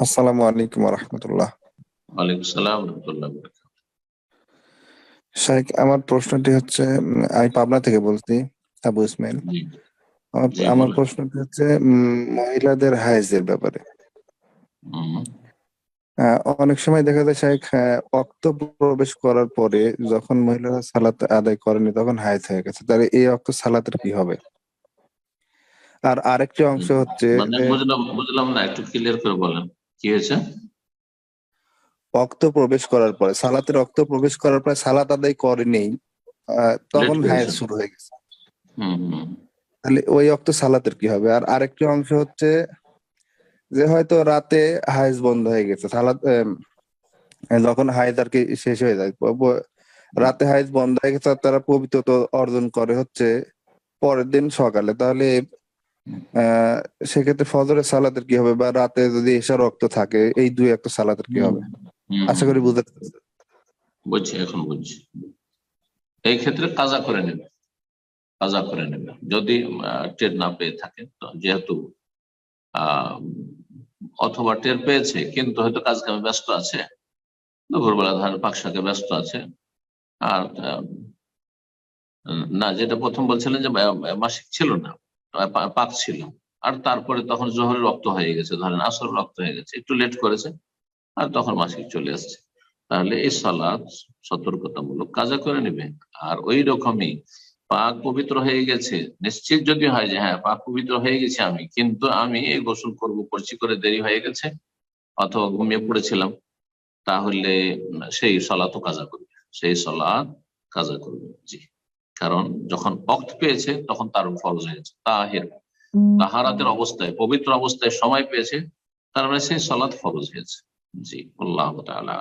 আসসালামু আলাইকুম রহমতুল্লাহ ওয়ালাইকুম সালাম রহমতুল্লাহ শাইখ আমার প্রশ্নটি হচ্ছে আমি পাবনা থেকে বলছি আবু ইসমাইল। আমার। প্রশ্নটি হচ্ছে মহিলাদের হায়েজের ব্যাপারে। অনেক সময় দেখা যায় শাইখ অক্ত প্রবেশ করার পরে যখন মহিলারা সালাত আদায় করেনি তখন হায়েজ হয়ে গেছে। তাহলে এই অক্ত সালাতের কি হবে? আর আরেকটি অংশ হচ্ছে মানে বুঝলাম না একটু ক্লিয়ার করে বলেন। কি হয়েছে? অক্ত প্রবেশ করার পরে সালাতের অক্ত প্রবেশ করার পরে সালাত আদায় করেনি তখন। হায়েজ শুরু হয়ে গেছে। তাহলে ওই অক্ত সালাতের কি হবে? আর আরেকটি অংশ হচ্ছে যে হয়তো রাতে হাইজ বন্ধ হয়ে গেছে সালাত যখন হাইজ আর কি শেষ হয়ে যায় রাতে হাইজ বন্ধ হয়ে গেছে আর তারা পবিত্রতা অর্জন করে হচ্ছে পরের দিন সকালে। তাহলে সেক্ষেত্রে ফজরের সালাতের কি হবে? বা রাতে যদি এসা রক্ত থাকে এই দুই একটা সালাতের কি হবে? আশা করি বুঝতে। বুঝছি এখন বুঝছি। এই ক্ষেত্রে কাজা করে নেবে। কাজা করে নেবে। যদি টের না পেয়ে থাকে তো যেহেতু আহ, অথবা টের পেয়েছে কিন্তু হয়তো কাজ কামে ব্যস্ত আছে দুপুরবেলা ধান পাকশাকে ব্যস্ত আছে আর না যেটা প্রথম বলছিলেন যে মাসিক ছিল না। পাক ছিল। আর তারপরে তখন জোহরের রক্ত হয়ে গেছে, ধরেন আসর রক্ত হয়ে গেছে। একটু লেট করেছে, আর তখন মাসিক চলে আসছে। তাহলে এই সালাদ সতর্কতামূলক কাজা করে নেবে। আর ওই রকমই পাক পবিত্র হয়ে গেছে। নিশ্চিত যদি হয় যে হ্যাঁ পাক পবিত্র হয়ে গেছে আমি, কিন্তু আমি এই গোসল করব করছি করে দেরি হয়ে গেছে, অথবা ঘুমিয়ে পড়েছিলাম, তাহলে সেই সলাতও কাজা করবে। সেই সলাৎ কাজা করবে। জি। কারণ যখন অক্ত পেয়েছে তখন তার ফরজ হয়েছে। তাহের তাহারাতের অবস্থায় পবিত্র অবস্থায় সময় পেয়েছে তার মানে সেই সলাৎ ফরজ হয়েছে। জি আল্লাহ তাআলা।